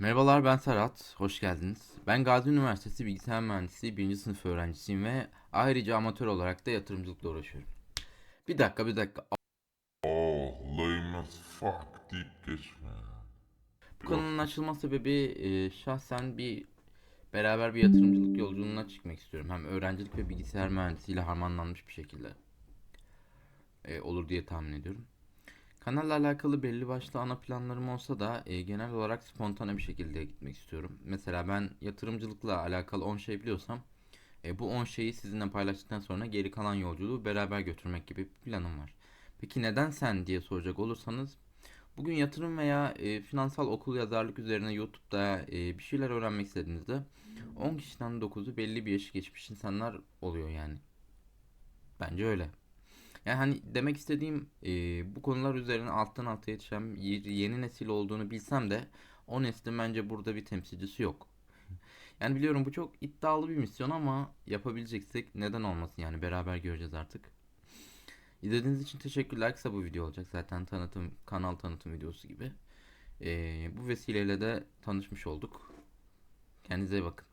Merhabalar ben Serhat, hoş geldiniz. Ben Gazi Üniversitesi Bilgisayar Mühendisliği 1. sınıf öğrencisiyim ve ayrıca amatör olarak da yatırımcılıkla uğraşıyorum. Bir dakika bir dakika. Oh, lame as fuck deyip geçme. Bu kanalın açılma sebebi e, şahsen bir beraber bir yatırımcılık yolculuğuna çıkmak istiyorum. Hem öğrencilik ve bilgisayar mühendisliğiyle harmanlanmış bir şekilde e, olur diye tahmin ediyorum. Kanalla alakalı belli başlı ana planlarım olsa da e, genel olarak spontane bir şekilde gitmek istiyorum. Mesela ben yatırımcılıkla alakalı 10 şey biliyorsam e, bu 10 şeyi sizinle paylaştıktan sonra geri kalan yolculuğu beraber götürmek gibi bir planım var. Peki neden sen diye soracak olursanız bugün yatırım veya e, finansal okul yazarlık üzerine YouTube'da e, bir şeyler öğrenmek istediğinizde 10 kişiden 9'u belli bir yaşı geçmiş insanlar oluyor yani. Bence öyle. Yani hani demek istediğim e, bu konular üzerine alttan alta yetişen yeni nesil olduğunu bilsem de o neslin bence burada bir temsilcisi yok. Yani biliyorum bu çok iddialı bir misyon ama yapabileceksek neden olmasın yani beraber göreceğiz artık. İzlediğiniz için teşekkürler. Kısa bu video olacak zaten tanıtım kanal tanıtım videosu gibi. E, bu vesileyle de tanışmış olduk. Kendinize iyi bakın.